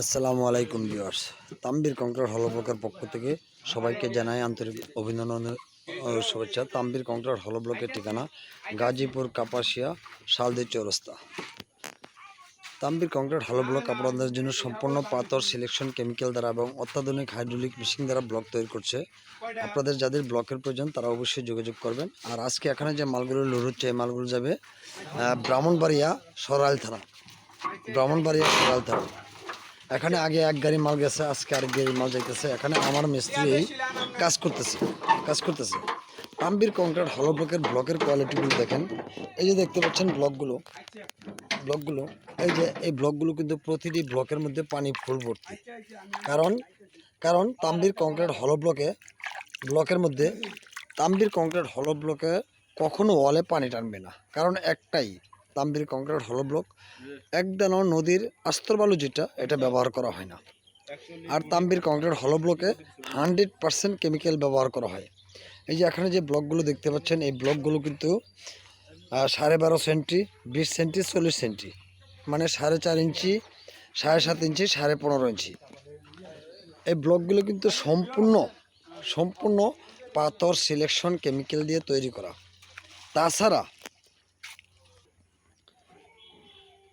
আসসালামু আলাইকুম viewers. Tambir concrete hollow ব্লকের পক্ষ থেকে সবাইকে জানাই আন্তরিক অভিনন্দন শুভেচ্ছা। তাম্বির কংক্রিট হল ব্লকের ঠিকানা গাজীপুর কাপাসিয়া, শালদি চৌরাস্তা। তাম্বির কংক্রিট হল ব্লক আপনাদের জন্য সম্পূর্ণ পাথর, সিলেকশন, কেমিক্যাল দ্বারা এবং অত্যাধুনিক হাইড্রোলিক মেশিন দ্বারা ব্লক তৈরি করছে। আপনাদের যাদের ব্লকের প্রয়োজন, তারা অবশ্যই যোগাযোগ করবেন। আর আজকে এখানে যে মালগুলো লোড হচ্ছে, এই মালগুলো যাবে ব্রাহ্মণবাড়িয়া সরাইল থানা। ব্রাহ্মণবাড়িয়া সরাইল থানা। এখানে আগে এক গাড়ি মাল গেছে, আজকে আরেক গাড়ি মাল যাইতেছে। এখানে আমার মিস্ত্রি কাজ করতেছে কাজ করতেছে। তাম্বির কংক্রিট হলো ব্লকের ব্লকের কোয়ালিটিগুলো দেখেন। এই যে দেখতে পাচ্ছেন ব্লকগুলো ব্লকগুলো এই যে এই ব্লকগুলো কিন্তু প্রতিটি ব্লকের মধ্যে পানি ফুল ভর্তি। কারণ কারণ তাম্বির কংক্রিট হলো ব্লকে ব্লকের মধ্যে তাম্বির কংক্রিট হলো ব্লকে কখনো ওয়ালে পানি টানবে না। কারণ একটাই তাম্বির কংক্রিট হলো ব্লক একদানো নদীর আস্তরবালু যেটা এটা ব্যবহার করা হয় না। আর তাম্বির কংক্রিট হলো ব্লকে হান্ড্রেড পার্সেন্ট কেমিক্যাল ব্যবহার করা হয়। এই যে এখানে যে ব্লকগুলো দেখতে পাচ্ছেন এই ব্লকগুলো কিন্তু সাড়ে বারো সেন্টি বিশ সেন্টি চল্লিশ সেন্টি মানে সাড়ে চার ইঞ্চি সাড়ে সাত ইঞ্চি সাড়ে পনেরো ইঞ্চি। এই ব্লকগুলো কিন্তু সম্পূর্ণ সম্পূর্ণ পাথর সিলেকশন কেমিক্যাল দিয়ে তৈরি করা। তাছাড়া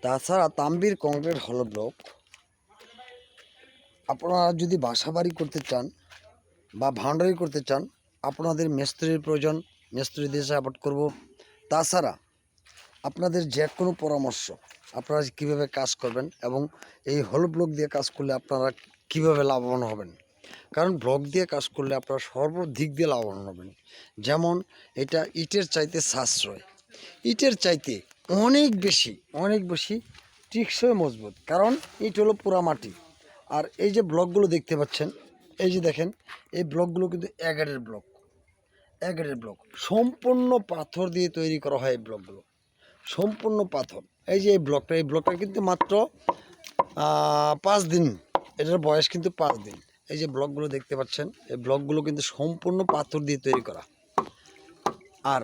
তাছাড়া তাম্বির কংক্রিট হল ব্লক। আপনারা যদি বাসা বাড়ি করতে চান বা ভান্ডারি করতে চান, আপনাদের মিস্ত্রির প্রয়োজন মিস্ত্রি দিয়ে সাপোর্ট করব। তাছাড়া আপনাদের যে কোনো পরামর্শ আপনারা কীভাবে কাজ করবেন এবং এই হল ব্লক দিয়ে কাজ করলে আপনারা কীভাবে লাভবান হবেন? কারণ ব্লক দিয়ে কাজ করলে আপনারা সর্বদিক দিয়ে লাভবান হবেন। যেমন এটা ইটের চাইতে সাশ্রয়। ইটের চাইতে অনেক বেশি অনেক বেশি টিকসই মজবুত। কারণ ইট হলো পুরা মাটি। আর এই যে ব্লকগুলো দেখতে পাচ্ছেন, এই যে দেখেন, এই ব্লকগুলো কিন্তু এগারের ব্লক। এগারের ব্লক। সম্পূর্ণ পাথর দিয়ে তৈরি করা হয় এই ব্লকগুলো। সম্পূর্ণ পাথর। এই যে এই ব্লকটা এই ব্লকটা কিন্তু মাত্র পাঁচ দিন। এটার বয়স কিন্তু পাঁচ দিন। এই যে ব্লকগুলো দেখতে পাচ্ছেন, এই ব্লকগুলো কিন্তু সম্পূর্ণ পাথর দিয়ে তৈরি করা। আর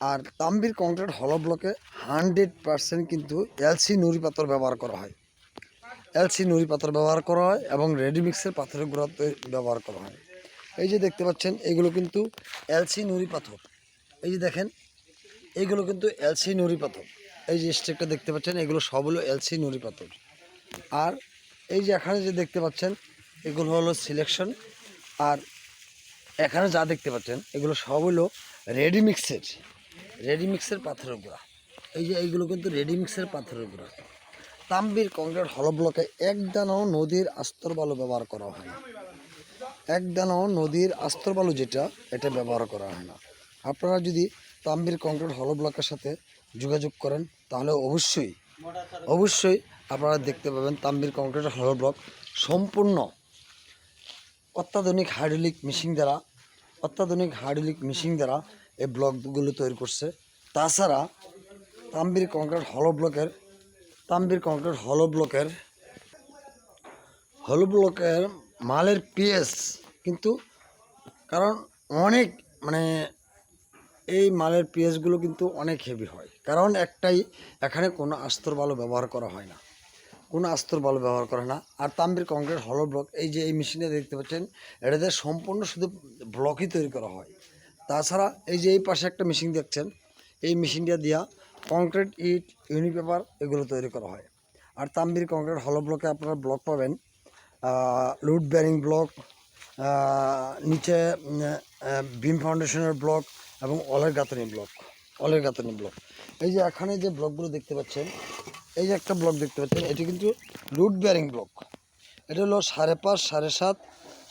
আর তাম্বির কংক্রিট হলো ব্লকে হান্ড্রেড পার্সেন্ট কিন্তু এলসি নুড়ি পাথর ব্যবহার করা হয়। এলসি নুড়ি পাথর ব্যবহার করা হয় এবং রেডিমিক্সের পাথরের গুঁড়া ব্যবহার করা হয়। এই যে দেখতে পাচ্ছেন, এগুলো কিন্তু এলসি নুড়ি পাথর। এই যে দেখেন এইগুলো কিন্তু এলসি নুড়ি পাথর। এই যে স্টেকটা দেখতে পাচ্ছেন, এগুলো সব হলো এলসি নুড়ি পাথর। আর এই যে এখানে যে দেখতে পাচ্ছেন, এগুলো হলো সিলেকশন। আর এখানে যা দেখতে পাচ্ছেন, এগুলো সব হলো রেডিমিক্সের রেডিমিক্সের পাথরের গুঁড়া। এই যে এইগুলো কিন্তু রেডিমিক্সের পাথরের গুঁড়া। তাম্বির কংক্রিট হল ব্লকে এক দানাও নদীর আস্তর বালু ব্যবহার করা হয় না। এক দানাও নদীর আস্তর বালু যেটা, এটা ব্যবহার করা হয় না। আপনারা যদি তাম্বির কংক্রিট হল ব্লকের সাথে যোগাযোগ করেন, তাহলে অবশ্যই অবশ্যই আপনারা দেখতে পাবেন তাম্বির কংক্রিট হল ব্লক সম্পূর্ণ অত্যাধুনিক হাইড্রোলিক মেশিন দ্বারা, অত্যাধুনিক হাইড্রোলিক মেশিন দ্বারা এই ব্লকগুলো তৈরি করছে। তাছাড়া তাম্বির কংক্রিট হলো ব্লকের তাম্বির কংক্রিট হলো ব্লকের হলো ব্লকের মালের পিএস কিন্তু কারণ অনেক মানে এই মালের পিএসগুলো কিন্তু অনেক হেভি হয়। কারণ একটাই এখানে কোনো আস্তর বালু ব্যবহার করা হয় না। কোনো আস্তর বালু ব্যবহার করে না। আর তাম্বির কংক্রিট হলো ব্লক এই যে এই মেশিনে দেখতে পাচ্ছেন, এটাতে সম্পূর্ণ শুধু ব্লকই তৈরি করা হয়। তাছাড়া এই যে এই পাশে একটা মেশিন দেখছেন, এই মেশিনটা দিয়া কংক্রিট, ইট, ইউনিপেপার এগুলো তৈরি করা হয়। আর তাম্বির কংক্রিট হলো ব্লকে আপনারা ব্লক পাবেন। লুড ব্যারিং ব্লক নিচে বিম ফাউন্ডেশনের ব্লক এবং অলের গাঁথনি ব্লক অলের গাঁথনি ব্লক এই যে এখানে যে ব্লকগুলো দেখতে পাচ্ছেন, এই যে একটা ব্লক দেখতে পাচ্ছেন, এটি কিন্তু লুড ব্যারিং ব্লক এটা হলো সাড়ে পাঁচ, সাড়ে সাত,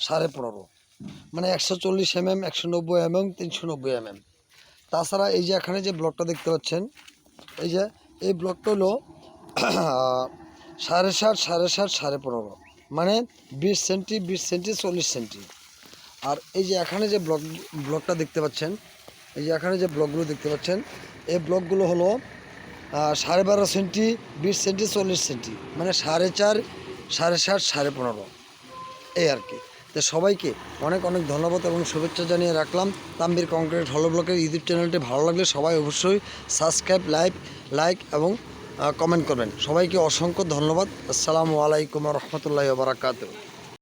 সাড়ে পনেরো। মানে একশো চল্লিশ এমএম, একশো নব্বই এমএম, তিনশো নব্বই এমএম। তাছাড়া এই যে এখানে যে ব্লকটা দেখতে পাচ্ছেন, এই যে, এই ব্লকটা হলো সাড়ে সাত সাড়ে সাত, সাড়ে পনেরো। মানে বিশ সেন্টি বিশ সেন্টি, চল্লিশ সেন্টি। আর এই যে এখানে যে ব্লক, ব্লকটা দেখতে পাচ্ছেন, এই যে এখানে যে ব্লকগুলো দেখতে পাচ্ছেন, এই ব্লকগুলো হলো সাড়ে বারো সেন্টি, বিশ সেন্টি, চল্লিশ সেন্টি। মানে সাড়ে চার, সাড়ে সাত, সাড়ে পনেরো। এই আর কি। তো সবাইকে অনেক অনেক ধন্যবাদ এবং শুভেচ্ছা জানিয়ে রাখলাম। তাম্বির কংক্রিট হলো ব্লকের ইউটিউব চ্যানেলটি ভালো লাগলে সবাই অবশ্যই সাবস্ক্রাইব, লাইক লাইক এবং কমেন্ট করবেন। সবাইকে অসংখ্য ধন্যবাদ। আসসালামু আলাইকুম রহমতুল্লাহ বারাকাতু